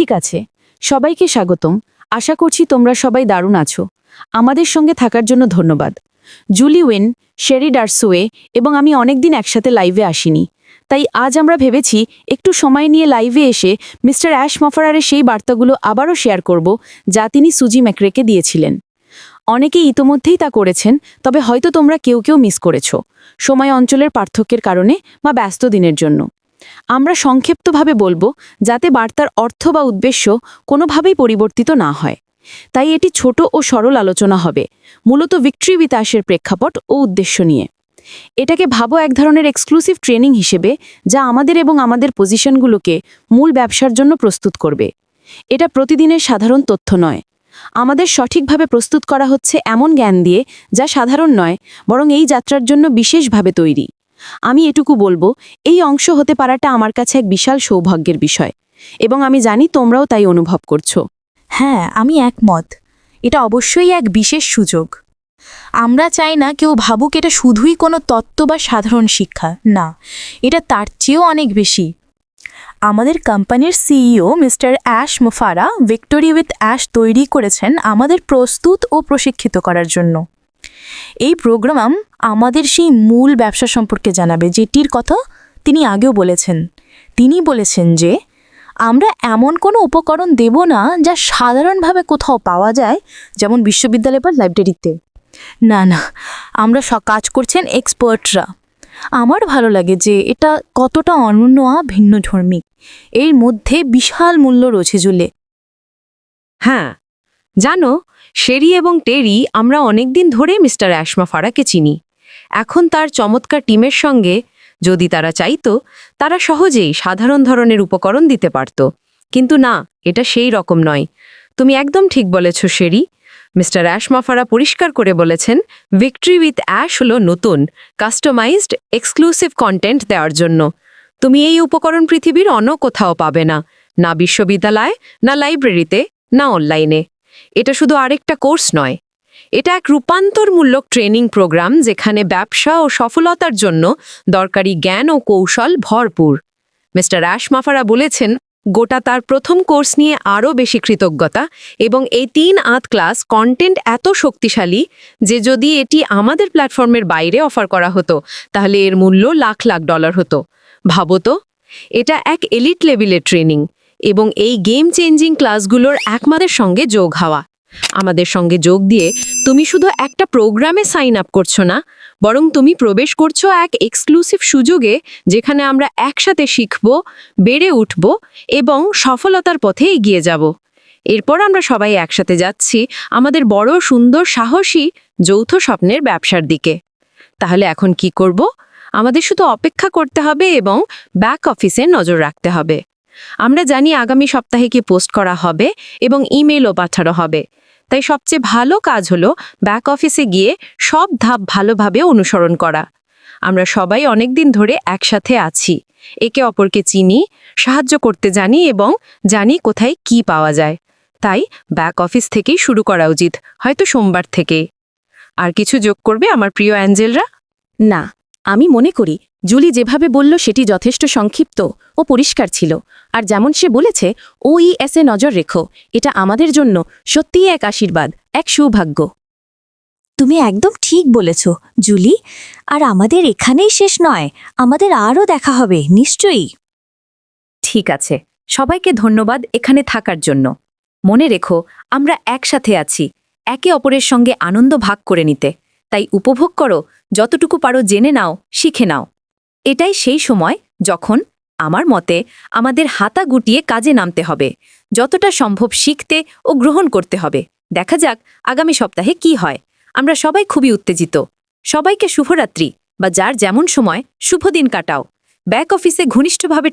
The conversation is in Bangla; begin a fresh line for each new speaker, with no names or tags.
ঠিক আছে। সবাইকে স্বাগতম। আশা করছি তোমরা সবাই দারুণ আছো। আমাদের সঙ্গে থাকার জন্য ধন্যবাদ। জুলি ওয়েন, শেরি ডারসোয়ে এবং আমি অনেকদিন একসাথে লাইভে আসিনি। তাই আজ আমরা ভেবেছি একটু সময় নিয়ে লাইভে এসে মিস্টার অ্যাশ মফারারের সেই বার্তাগুলো আবারও শেয়ার করব যা তিনি সুজি ম্যাক্রেকে দিয়েছিলেন। অনেকেই ইতোমধ্যেই তা করেছেন, তবে হয়তো তোমরা কেউ কেউ মিস করেছ। সময় অঞ্চলের পার্থক্যের কারণে বা ব্যস্ত দিনের জন্য। আমরা সংক্ষিপ্তভাবে বলব যাতে বার্তার অর্থ বা উদ্দেশ্য কোনোভাবেই পরিবর্তিত না হয়। তাই এটি ছোট ও সরল আলোচনা হবে, মূলত ভিক্টরি বিতাসের প্রেক্ষাপট ও উদ্দেশ্য নিয়ে। এটাকে ভাবো এক ধরনের এক্সক্লুসিভ ট্রেনিং হিসেবে যা আমাদের এবং আমাদের পজিশনগুলোকে মূল ব্যবসার জন্য প্রস্তুত করবে। এটা প্রতিদিনের সাধারণ তথ্য নয়। আমাদের সঠিকভাবে প্রস্তুত করা হচ্ছে এমন জ্ঞান দিয়ে যা সাধারণ নয়, বরং এই যাত্রার জন্য বিশেষভাবে তৈরি। আমি এটুকু বলব, এই অংশ হতে পারাটা আমার কাছে এক বিশাল সৌভাগ্যের বিষয় এবং আমি জানি তোমরাও তাই অনুভব করছ।
হ্যাঁ আমি একমত। এটা অবশ্যই এক বিশেষ সুযোগ। আমরা চাই না কেউ ভাবুক এটা শুধুই কোনো তত্ত্ব বা সাধারণ শিক্ষা, না, এটা তার চেয়েও অনেক বেশি। আমাদের কোম্পানির সিইও মিস্টার অ্যাশ মুফারা ভিক্টোরি উইথ অ্যাশ তৈরি করেছেন আমাদের প্রস্তুত ও প্রশিক্ষিত করার জন্য। এই প্রোগ্রাম আমাদের সেই মূল ব্যবসা সম্পর্কে জানাবে, যেটির কথা তিনি আগেও বলেছেন। তিনি বলেছেন যে, আমরা এমন কোনো উপকরণ দেব না যা সাধারণভাবে কোথাও পাওয়া যায়, যেমন বিশ্ববিদ্যালয় বা লাইব্রেরিতে। না না, আমরা কাজ করছেন এক্সপার্টরা। আমার ভালো লাগে যে এটা কতটা অনন্য ভিন্ন ধর্মিক। এর মধ্যে বিশাল মূল্য রয়েছে জুলে
হ্যাঁ জানো শেরি এবং টেরি আমরা অনেকদিন ধরে মিস্টার অ্যাশমা ফারাকে চিনি। এখন তার চমৎকার টিমের সঙ্গে যদি তারা চাইত, তারা সহজেই সাধারণ ধরনের উপকরণ দিতে পারত। কিন্তু না, এটা সেই রকম নয়। তুমি একদম ঠিক বলেছ, শেরি। মিস্টার অ্যাশমাফারা পরিষ্কার করে বলেছেন, ভিক্টরি উইথ অ্যাশ হলো নতুন, কাস্টমাইজড, এক্সক্লুসিভ কন্টেন্ট দেওয়ার জন্য। তুমি এই উপকরণ পৃথিবীর অন্য কোথাও পাবে না না বিশ্ববিদ্যালয়, না লাইব্রেরিতে, না অনলাইনে। এটা শুধু আরেকটা কোর্স নয়। এটা এক রূপান্তরমূলক ট্রেনিং প্রোগ্রাম যেখানে ব্যবসা ও সফলতার জন্য দরকারি জ্ঞান ও কৌশল ভরপুর। মিস্টার অ্যাশ মাফারা বলেছেন, গোটা তার প্রথম কোর্স নিয়ে আরও বেশি কৃতজ্ঞতা এবং এই তিন আধ ক্লাস কন্টেন্ট এত শক্তিশালী যে যদি এটি আমাদের প্ল্যাটফর্মের বাইরে অফার করা হতো, তাহলে এর মূল্য লাখ লাখ ডলার হতো। ভাবো তো, এটা এক এলিট লেভেলের ট্রেনিং এবং এই গেম চেঞ্জিং ক্লাসগুলোর একমাদের সঙ্গে যোগ হওয়া। আমাদের সঙ্গে যোগ দিয়ে তুমি শুধু একটা প্রোগ্রামে সাইন আপ করছ না, বরং তুমি প্রবেশ করছ এক এক্সক্লুসিভ সুযোগে যেখানে আমরা একসাথে শিখব, বেড়ে উঠব এবং সফলতার পথে এগিয়ে যাব। এরপর আমরা সবাই একসাথে যাচ্ছি আমাদের বড় সুন্দর সাহসী যৌথ স্বপ্নের ব্যবসার দিকে। তাহলে এখন কি করব? আমাদের শুধু অপেক্ষা করতে হবে এবং ব্যাক অফিসে নজর রাখতে হবে। আমরা জানি আগামী সপ্তাহে কি পোস্ট করা হবে এবং ইমেলও পাঠানো হবে। তাই সবচেয়ে ভালো কাজ হলো ব্যাক অফিসে গিয়ে সব ধাপ ভালোভাবে অনুসরণ করা। আমরা সবাই অনেক দিন ধরে একসাথে আছি। একে অপরকে চিনি, সাহায্য করতে জানি এবং জানি কোথায় কি পাওয়া যায়। তাই ব্যাক অফিস থেকেই শুরু করা উচিত, হয়তো সোমবার থেকে। আর কিছু যোগ করবে আমার প্রিয় অ্যাঞ্জেলরা?
না। আমি মনে করি জুলি যেভাবে বলল সেটি যথেষ্ট সংক্ষিপ্ত ও পরিষ্কার ছিল। আর যেমন সে বলেছে ও ওইএসএ নজর রেখো এটা আমাদের জন্য সত্যিই এক আশীর্বাদ এক সৌভাগ্য।
তুমি একদম ঠিক বলেছ জুলি। আর আমাদের এখানেই শেষ নয় আমাদের আরও দেখা হবে নিশ্চয়ই।
ঠিক আছে সবাইকে ধন্যবাদ এখানে থাকার জন্য। মনে রেখো আমরা একসাথে আছি একে অপরের সঙ্গে আনন্দ ভাগ করে নিতে। তাই উপভোগ করো যতটুকু পারো জেনে নাও, শিখে নাও। এটাই সেই সময় যখন আমার মতে আমাদের হাতা গুটিয়ে কাজে নামতে হবে, যতটা সম্ভব শিখতে ও গ্রহণ করতে হবে। দেখা যাক আগামী সপ্তাহে কি হয়। আমরা সবাই খুবই উত্তেজিত। সবাইকে শুভরাত্রি বা যার যেমন সময় শুভদিন কাটাও। ব্যাক অফিসে ঘনিষ্ঠভাবে